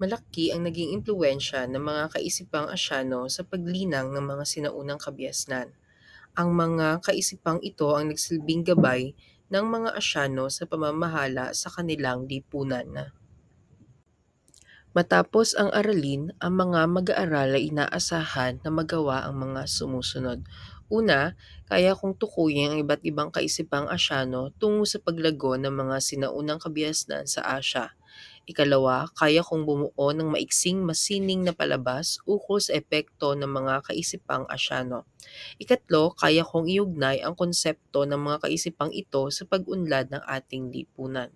Malaki ang naging impluwensya ng mga kaisipang Asyano sa paglinang ng mga sinaunang kabiasnan. Ang mga kaisipang ito ang nagsilbing gabay ng mga Asyano sa pamamahala sa kanilang lipunan. Matapos ang aralin, ang mga mag-aaral ay inaasahan na magawa ang mga sumusunod. Una, kaya kong tukuyin ang iba't ibang kaisipang Asyano tungo sa paglago ng mga sinaunang kabiasnan sa Asya. Ikalawa, kaya kong bumuo ng maiksing masining na palabas ukol sa epekto ng mga kaisipang Asyano. Ikatlo, kaya kong iugnay ang konsepto ng mga kaisipang ito sa pag-unlad ng ating lipunan.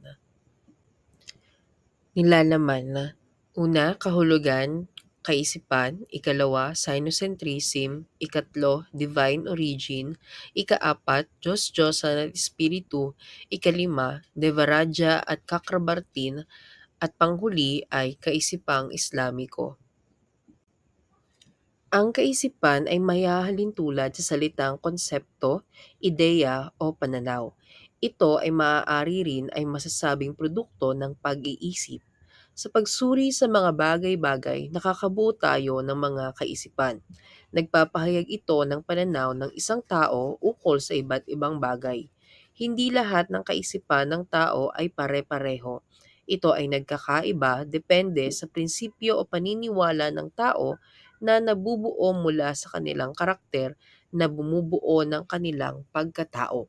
Nilalaman Una, kahulugan, kaisipan. Ikalawa, sinocentrism. Ikatlo, divine origin. Ikaapat, Diyos-Diyosan at Espiritu. Ikalima, Devaraja at Kakrabartin. At panghuli ay kaisipang Islamiko. Ang kaisipan ay mayahalin tulad sa salitang konsepto, ideya o pananaw. Ito ay maaari rin ay masasabing produkto ng pag-iisip. Sa pagsuri sa mga bagay-bagay, nakakabuo tayo ng mga kaisipan. Nagpapahayag ito ng pananaw ng isang tao ukol sa iba't ibang bagay. Hindi lahat ng kaisipan ng tao ay pare-pareho. Ito ay nagkakaiba depende sa prinsipyo o paniniwala ng tao na nabubuo mula sa kanilang karakter na bumubuo ng kanilang pagkatao.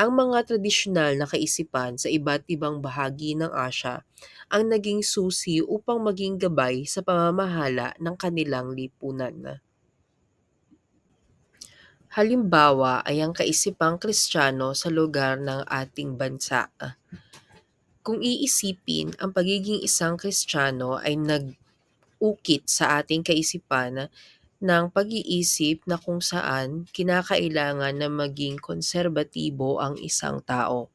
Ang mga tradisyonal na kaisipan sa iba't ibang bahagi ng Asya ang naging susi upang maging gabay sa pamamahala ng kanilang lipunan. Halimbawa ay ang kaisipang Kristiyano sa lugar ng ating bansa. Kung iisipin, ang pagiging isang Kristiyano ay nag ukit sa ating kaisipan ng pag-iisip na kung saan kinakailangan na maging konserbatibo ang isang tao.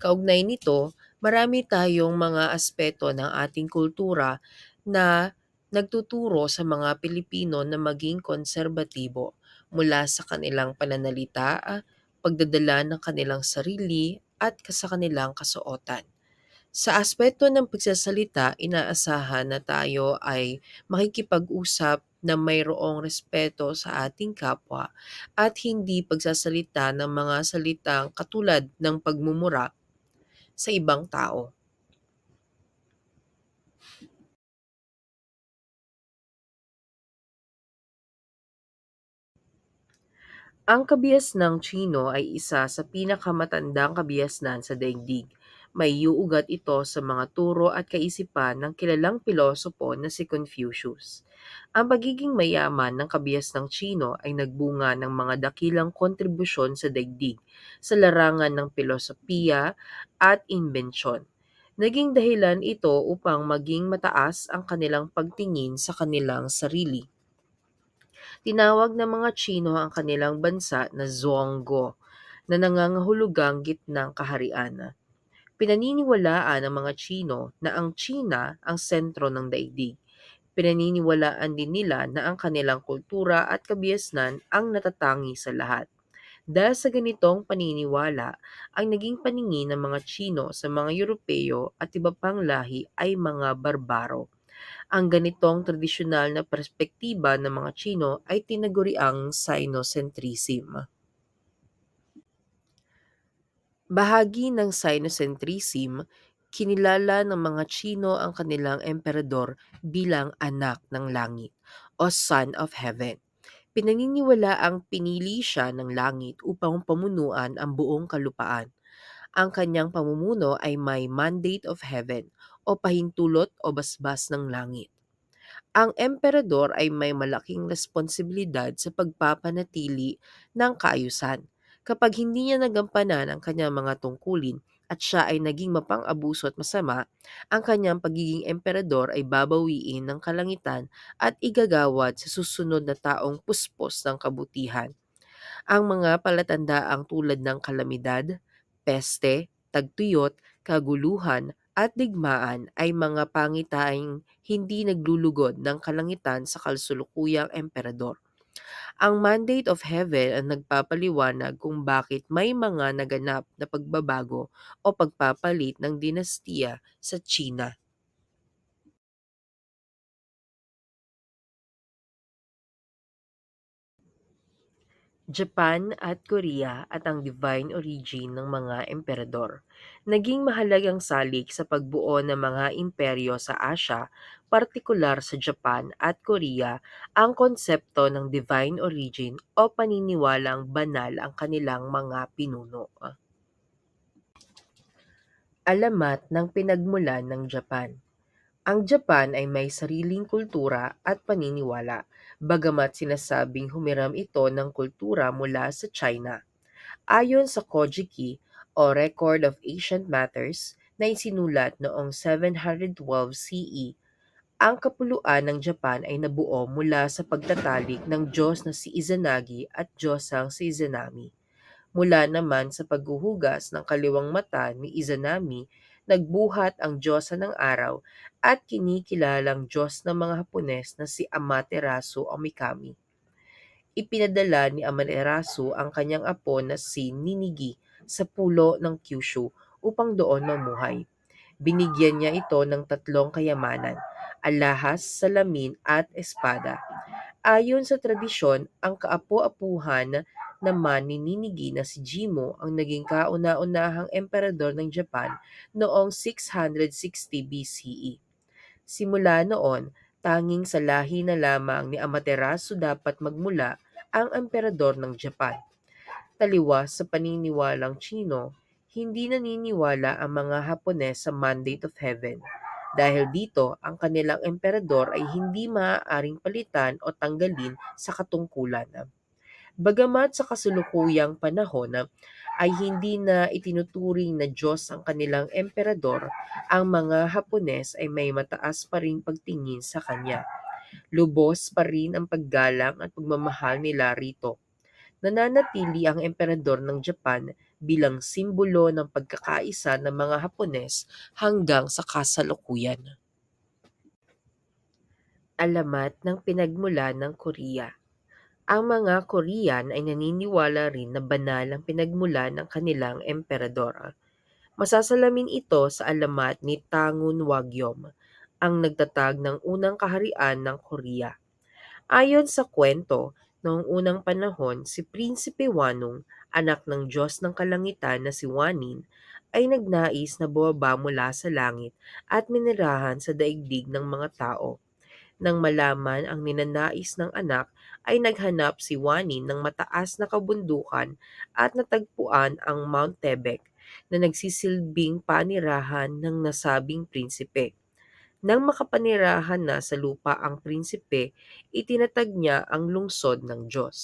Kaugnay nito, marami tayong mga aspeto ng ating kultura na nagtuturo sa mga Pilipino na maging konserbatibo mula sa kanilang pananalita, pagdadala ng kanilang sarili at sa kanilang kasuotan. Sa aspeto ng pagsasalita, inaasahan na tayo ay makikipag-usap na mayroong respeto sa ating kapwa at hindi pagsasalita ng mga salitang katulad ng pagmumura sa ibang tao. Ang kabiasnang Tsino ay isa sa pinakamatandang kabiasnan sa daigdig. May iuugat ito sa mga turo at kaisipan ng kilalang pilosopo na si Confucius. Ang pagiging mayaman ng kabiasnang Tsino ay nagbunga ng mga dakilang kontribusyon sa daigdig sa larangan ng pilosopiya at imbensyon. Naging dahilan ito upang maging mataas ang kanilang pagtingin sa kanilang sarili. Tinawag ng mga Tsino ang kanilang bansa na Zhuanggo na nangangahulugang gitnang kaharian. Pinaniniwalaan ng mga Tsino na ang Tsina ang sentro ng daigdig. Pinaniniwalaan din nila na ang kanilang kultura at kabiasnan ang natatangi sa lahat. Dahil sa ganitong paniniwala, ang naging paningin ng mga Tsino sa mga Europeo at iba pang lahi ay mga barbaro. Ang ganitong tradisyonal na perspektiba ng mga Tsino ay tinaguriang Sinocentrism. Bahagi ng Sinocentrism, kinilala ng mga Tsino ang kanilang emperador bilang anak ng langit o son of heaven. Pinaniniwala ang pinili siya ng langit upang pamunuan ang buong kalupaan. Ang kanyang pamumuno ay may mandate of heaven o pahintulot o basbas ng langit. Ang emperador ay may malaking responsibilidad sa pagpapanatili ng kaayusan Kapag hindi niya nagampanan ang kanyang mga tungkulin at siya ay naging mapang-abuso at masama, ang kanyang pagiging emperador ay babawiin ng kalangitan at igagawad sa susunod na taong puspos ng kabutihan. Ang mga palatandaang tulad ng kalamidad, peste, tagtuyot, kaguluhan, at digmaan ay mga pangitaing hindi naglulugod ng kalangitan sa kalsulukuyang emperador. Ang mandate of heaven ang nagpapaliwanag kung bakit may mga naganap na pagbabago o pagpapalit ng dinastiya sa Tsina. Japan at Korea at ang divine origin ng mga emperador. Naging mahalagang salik sa pagbuo ng mga imperyo sa Asya, partikular sa Japan at Korea, ang konsepto ng divine origin o paniniwalang banal ang kanilang mga pinuno. Alamat ng pinagmulan ng Japan Ang Japan ay may sariling kultura at paniniwala, bagamat sinasabing humiram ito ng kultura mula sa China. Ayon sa Kojiki o Record of Ancient Matters na isinulat noong 712 CE, ang kapuluan ng Japan ay nabuo mula sa pagtatalik ng Diyos na si Izanagi at Diyosang si Izanami. Mula naman sa paghuhugas ng kaliwang mata ni Izanami, nagbuhat ang Diyosa ng araw at kinikilalang Diyos ng mga Hapones na si Amaterasu o Mikami. Ipinadala ni Amaterasu ang kanyang apo na si Ninigi sa pulo ng Kyushu upang doon mamuhay. Binigyan niya ito ng tatlong kayamanan, alahas, salamin at espada. Ayon sa tradisyon, ang kaapo-apuhan naman ni Ninigi na si Jimo ang naging kauna-unahang emperador ng Japan noong 660 BCE. Simula noon, tanging sa lahi na lamang ni Amaterasu dapat magmula ang emperador ng Japan. Taliwas sa paniniwalang Chino, hindi naniniwala ang mga Hapones sa mandate of heaven. Dahil dito, ang kanilang emperador ay hindi maaaring palitan o tanggalin sa katungkulan. Bagamat sa kasulukuyang panahon ay hindi na itinuturing na Diyos ang kanilang emperador, ang mga Hapones ay may mataas pa ring pagtingin sa kanya. Lubos pa rin ang paggalang at pagmamahal nila rito. Nananatili ang emperador ng Japan bilang simbolo ng pagkakaisa ng mga Hapones hanggang sa kasalukuyan. Alamat ng pinagmulan ng Korea Ang mga Korean ay naniniwala rin na banal ang pinagmulan ng kanilang emperador. Masasalamin ito sa alamat ni Tangun Wagyom, ang nagtatag ng unang kaharian ng Korea. Ayon sa kwento, noong unang panahon, si Prinsipe Wanong, anak ng Diyos ng Kalangitan na si Wanin, ay nagnais na bumaba mula sa langit at minirahan sa daigdig ng mga tao. Nang malaman ang ninanais ng anak, ay naghanap si Wanin ng mataas na kabundukan at natagpuan ang Mount Tebek na nagsisilbing panirahan ng nasabing prinsipe. Nang makapanirahan na sa lupa ang prinsipe, itinatag niya ang lungsod ng Diyos.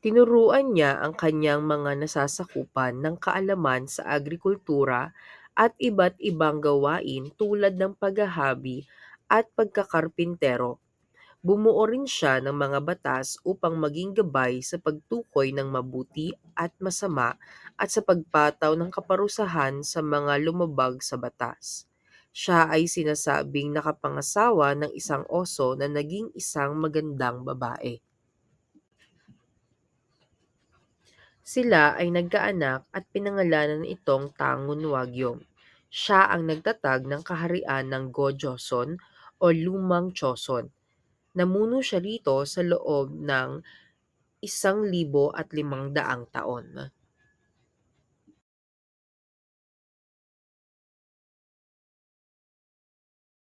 Tinuruan niya ang kanyang mga nasasakupan ng kaalaman sa agrikultura at iba't ibang gawain tulad ng paghahabi at pagkakarpintero. Bumuo rin siya ng mga batas upang maging gabay sa pagtukoy ng mabuti at masama at sa pagpataw ng kaparusahan sa mga lumabag sa batas. Siya ay sinasabing nakapangasawa ng isang oso na naging isang magandang babae. Sila ay nagkaanak at pinangalanan itong Tangun Wagyom. Siya ang nagtatag ng kaharian ng Go-Joseon o Lumang Choson. Namuno siya rito sa loob ng isang libo at limang daang taon.